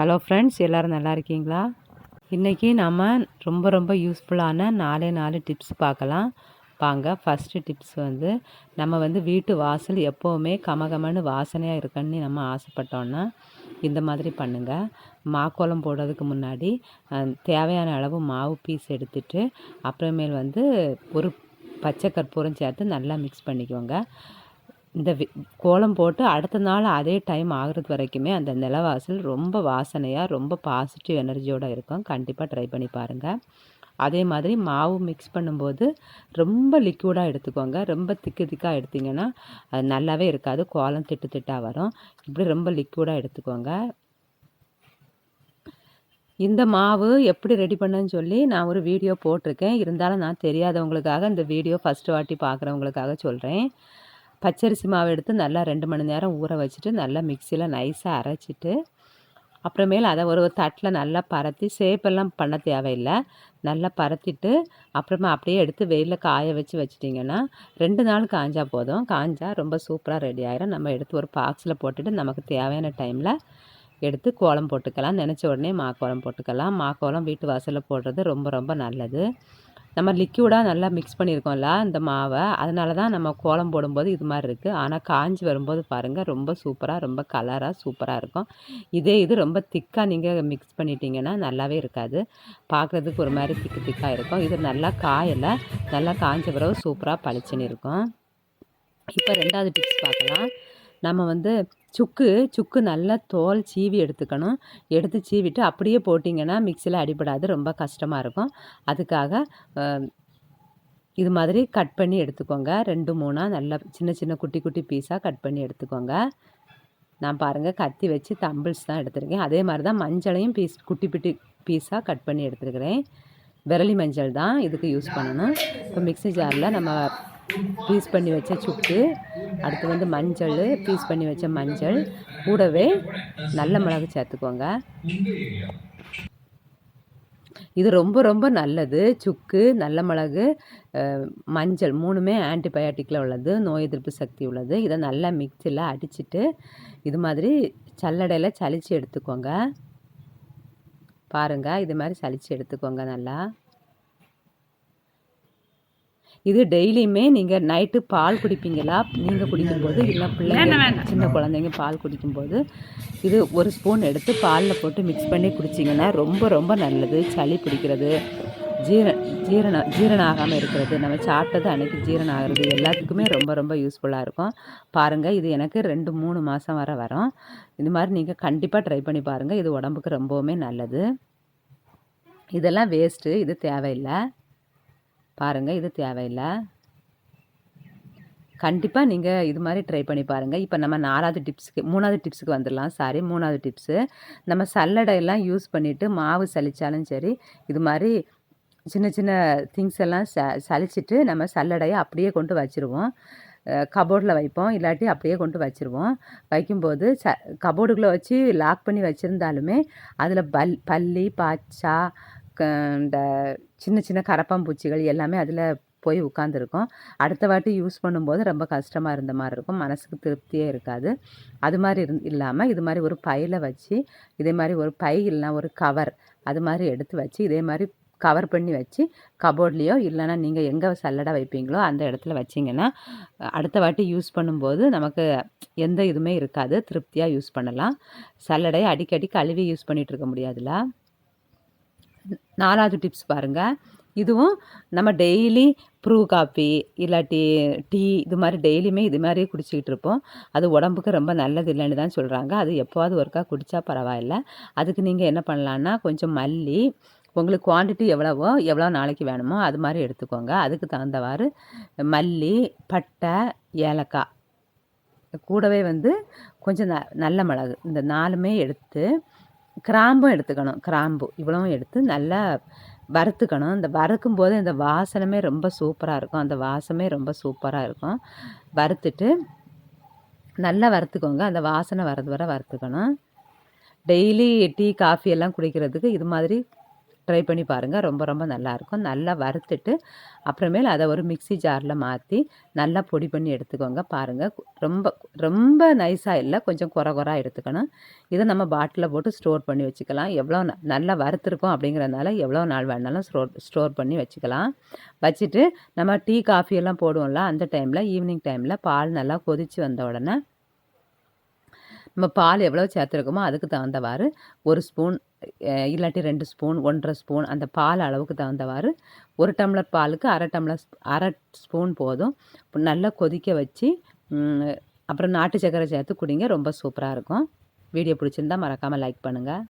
Hello friends எல்லோரும் நல்லா இருக்கீங்களா? இன்றைக்கி நம்ம ரொம்ப ரொம்ப யூஸ்ஃபுல்லான நாலே நாலு டிப்ஸ் பார்க்கலாம். வாங்க ஃபஸ்ட்டு டிப்ஸ் வந்து நம்ம வந்து வீட்டு வாசல் எப்போவுமே கமகமன்னு வாசனையாக இருக்கணும்னு நம்ம ஆசைப்பட்டோன்னா இந்த மாதிரி பண்ணுங்கள் மாக்கோலம் போடுறதுக்கு முன்னாடி தேவையான அளவு மாவு பீஸ் எடுத்துட்டு அப்புறமேல் வந்து ஒரு பச்சை கற்பூரம் சேர்த்து நல்லா மிக்ஸ் பண்ணிக்கோங்க. இந்த வி- கோலம் போட்டு அடுத்த நாள் அதே டைம் ஆகுறது வரைக்குமே அந்த நிலவாசல் ரொம்ப வாசனையாக ரொம்ப பாசிட்டிவ் எனர்ஜியோடு இருக்கும். கண்டிப்பாக ட்ரை பண்ணி பாருங்கள் அதே மாதிரி மாவு மிக்ஸ் பண்ணும்போது ரொம்ப லிக்விடாக எடுத்துக்கோங்க. ரொம்ப திக்கு திக்காக எடுத்தீங்கன்னா அது நல்லாவே இருக்காது. கோலம் திட்டு திட்டாக வரும். இப்படி ரொம்ப லிக்விடாக எடுத்துக்கோங்க. இந்த மாவு எப்படி ரெடி பண்ணுன்னு சொல்லி நான் ஒரு வீடியோ போட்டிருக்கேன். இருந்தாலும் நான் தெரியாதவங்களுக்காக இந்த வீடியோ ஃபஸ்ட்டு வாட்டி பார்க்குறவங்களுக்காக சொல்கிறேன் பச்சரிசி மாவு எடுத்து நல்லா ரெண்டு மணி நேரம் ஊற வச்சுட்டு நல்லா மிக்சியில் நைஸாக அரைச்சிட்டு அப்புறமேல் அதை ஒரு தட்டில் நல்லா பரத்தி சேப்பெல்லாம் பண்ண தேவையில்லை. நல்லா பரத்திட்டு அப்புறமா அப்படியே எடுத்து வெயிலில் காய வச்சு வச்சிட்டிங்கன்னா ரெண்டு நாள் காஞ்சா போதும். காஞ்சா ரொம்ப சூப்பராக ரெடி ஆயிரும். நம்ம எடுத்து ஒரு பாக்ஸில் போட்டுட்டு நமக்கு தேவையான டைமில் எடுத்து கோலம் போட்டுக்கலாம். நினச்ச உடனே மாக்கோலம் போட்டுக்கலாம். மாக்கோலம் வீட்டு வாசலில் போடுறது ரொம்ப ரொம்ப நல்லது. நம்ம லிக்யூடாக நல்லா மிக்ஸ் பண்ணியிருக்கோம்ல இந்த மாவை. அதனால தான் நம்ம கோலம் போடும்போது இது மாதிரி இருக்குது ஆனால் காஞ்சி வரும்போது பாருங்கள் ரொம்ப சூப்பராக ரொம்ப கலராக சூப்பராக இருக்கும். இதே இது ரொம்ப திக்காக நீங்கள் மிக்ஸ் பண்ணிட்டீங்கன்னா நல்லாவே இருக்காது. பார்க்குறதுக்கு ஒரு மாதிரி திக்கு திக்காக இருக்கும். இது நல்லா காயில் நல்லா காஞ்ச பிறகு சூப்பராக பளிச்சுன்னு இருக்கும். இப்போ ரெண்டாவது டிப்ஸ் பார்க்கலாம். நம்ம வந்து சுக்கு சுக்கு நல்லா தோல் சீவி எடுத்துக்கணும். எடுத்து சீவிட்டு அப்படியே போட்டிங்கன்னா மிக்சியில் அடிபடாது ரொம்ப கஷ்டமாக இருக்கும். அதுக்காக இது மாதிரி கட் பண்ணி எடுத்துக்கோங்க. ரெண்டு மூணாக நல்லா சின்ன சின்ன குட்டி குட்டி பீஸாக கட் பண்ணி எடுத்துக்கோங்க. நான் பாருங்கள் கத்தி வச்சு தம்பிள்ஸ் தான் எடுத்துருக்கேன். அதே மாதிரி தான் மஞ்சளையும் பீஸ் குட்டி குட்டி பீஸாக கட் பண்ணி எடுத்துருக்கிறேன். விரலி மஞ்சள் தான் இதுக்கு யூஸ் பண்ணணும். இப்போ மிக்ஸி ஜாரில் நம்ம பீஸ் பண்ணி வச்ச சுக்கு அடுத்து வந்து மஞ்சள் பீஸ் பண்ணி வச்ச மஞ்சள் கூடவே நல்ல மிளகு சேர்த்துக்கோங்க. இது ரொம்ப ரொம்ப நல்லது. சுக்கு நல்ல மிளகு மஞ்சள் மூணுமே ஆன்டிபயாட்டிக்கில் உள்ளது நோய் எதிர்ப்பு சக்தி உள்ளது. இதை நல்லா மிக்சியில் அடிச்சுட்டு இது மாதிரி சல்லடையில் சளிச்சு எடுத்துக்கோங்க. பாருங்கள் இது மாதிரி சளிச்சு எடுத்துக்கோங்க நல்லா. இது டெய்லியுமே நீங்கள் நைட்டு பால் குடிப்பீங்களா? நீங்கள் குடிக்கும்போது இல்லை பிள்ளைங்க சின்ன குழந்தைங்க பால் குடிக்கும்போது இது ஒரு ஸ்பூன் எடுத்து பாலில் போட்டு மிக்ஸ் பண்ணி குடிச்சிங்கன்னா ரொம்ப ரொம்ப நல்லது. சளி பிடிக்கிறது ஜீர ஜீரண ஜீரணம் ஆகாமல் இருக்கிறது நம்ம சாப்பிட்டது அன்னைக்கு ஜீரணம் ஆகிறது எல்லாத்துக்குமே ரொம்ப ரொம்ப யூஸ்ஃபுல்லாக இருக்கும். பாருங்கள் இது எனக்கு ரெண்டு மூணு மாதம் வர வரும். இது மாதிரி நீங்கள் கண்டிப்பாக ட்ரை பண்ணி பாருங்கள் இது உடம்புக்கு ரொம்பவுமே நல்லது. இதெல்லாம் வேஸ்ட்டு இது தேவையில்லை. பாருங்கள் இது தேவையில்லை. கண்டிப்பாக நீங்கள் இது மாதிரி ட்ரை பண்ணி பாருங்கள் இப்போ நம்ம நாலாவது டிப்ஸுக்கு மூணாவது டிப்ஸுக்கு வந்துடலாம். சாரி மூணாவது டிப்ஸு நம்ம சல்லடையெல்லாம் யூஸ் பண்ணிவிட்டு மாவு சலித்தாலும் சரி இது மாதிரி சின்ன சின்ன திங்ஸ் எல்லாம் ச சலிச்சிட்டு நம்ம சல்லடையை அப்படியே கொண்டு வச்சுருவோம். கபோர்டில் வைப்போம். இல்லாட்டி அப்படியே கொண்டு வச்சுருவோம். வைக்கும்போது ச கபோர்டுக்குள்ளே வச்சு லாக் பண்ணி வச்சுருந்தாலுமே அதில் பல் பல்லி பாச்சா இந்த சின்ன சின்ன கரப்பாம்பூச்சிகள் எல்லாமே அதில் போய் உட்காந்துருக்கும் அடுத்த வாட்டி யூஸ் பண்ணும்போது ரொம்ப கஷ்டமாக இருந்த மாதிரி இருக்கும். மனசுக்கு திருப்தியே இருக்காது. அது மாதிரி இருந் இல்லாமல் இது மாதிரி ஒரு பையில் வச்சு இதே மாதிரி ஒரு பை இல்லைனா ஒரு கவர் அது மாதிரி எடுத்து வச்சு இதே மாதிரி கவர் பண்ணி வச்சு கபோர்ட்லேயோ இல்லைன்னா நீங்கள் எங்கே சல்லடை வைப்பீங்களோ அந்த இடத்துல வச்சிங்கன்னா அடுத்த வாட்டி யூஸ் பண்ணும்போது நமக்கு எந்த இதுவுமே இருக்காது. திருப்தியாக யூஸ் பண்ணலாம். சல்லடையை அடிக்கடி கழுவி யூஸ் பண்ணிகிட்டு இருக்க முடியாதுல்ல? நாலாவது டிப்ஸ் பாருங்கள் இதுவும் நம்ம டெய்லி ப்ரூ காஃபி இல்லாட்டி டீ இது மாதிரி டெய்லியுமே இது மாதிரியே குடிச்சிக்கிட்டு இருப்போம். அது உடம்புக்கு ரொம்ப நல்லது இல்லைன்னு தான் சொல்கிறாங்க அது எப்போவாது ஒருக்கா குடித்தா பரவாயில்ல. அதுக்கு நீங்கள் என்ன பண்ணலான்னா கொஞ்சம் மல்லி உங்களுக்கு குவாண்டிட்டி எவ்வளவோ எவ்வளோ நாளைக்கு வேணுமோ அது மாதிரி எடுத்துக்கோங்க. அதுக்கு தகுந்தவாறு மல்லி பட்டை ஏலக்காய். கூடவே வந்து கொஞ்சம் ந நல்ல மிளகு. இந்த நாலுமே எடுத்து கிராம்பும் எடுத்துக்கணும். கிராம்பு. இவ்வளவும் எடுத்து நல்லா வறுத்துக்கணும். இந்த வறுக்கும் போது இந்த வாசனமே ரொம்ப சூப்பராக இருக்கும். அந்த வாசமே ரொம்ப சூப்பராக இருக்கும். வறுத்துட்டு நல்லா வறுத்துக்கோங்க. அந்த வாசனை வரது வர வறுத்துக்கணும். டெய்லி டீ காஃபி எல்லாம் குடிக்கிறதுக்கு இது மாதிரி ட்ரை பண்ணி பாருங்கள் ரொம்ப ரொம்ப நல்லாயிருக்கும் நல்லா வறுத்துட்டு அப்புறமேல் அதை ஒரு மிக்ஸி ஜாரில் மாற்றி நல்லா பொடி பண்ணி எடுத்துக்கோங்க. பாருங்கள் ரொம்ப ரொம்ப நைஸாக இல்லை. கொஞ்சம் குறை குறா எடுத்துக்கணும். இதை நம்ம பாட்டிலில் போட்டு ஸ்டோர் பண்ணி வச்சுக்கலாம். எவ்வளோ நல்லா வறுத்துருக்கோம் அப்படிங்கிறதுனால எவ்வளோ நாள் வேணாலும் ஸ்டோர் ஸ்டோர் பண்ணி வச்சுக்கலாம். வச்சுட்டு நம்ம டீ காஃபி எல்லாம் போடுவோம்ல அந்த டைமில் ஈவினிங் டைமில் பால் நல்லா கொதித்து வந்த உடனே நம்ம பால் எவ்வளோ சேர்த்துருக்கோமோ அதுக்கு தகுந்தவாறு ஒரு ஸ்பூன் இல்லாட்டி ரெண்டு ஸ்பூன் ஒன்றரை ஸ்பூன் அந்த பால் அளவுக்கு தகுந்தவாறு ஒரு டம்ளர் பாலுக்கு அரை டம்ளர் அரை ஸ்பூன் போதும். நல்லா கொதிக்க வச்சு அப்புறம் நாட்டு சக்கரை சேர்த்து குடிங்க. ரொம்ப சூப்பராக இருக்கும். வீடியோ பிடிச்சிருந்தா மறக்காமல் லைக் பண்ணுங்கள்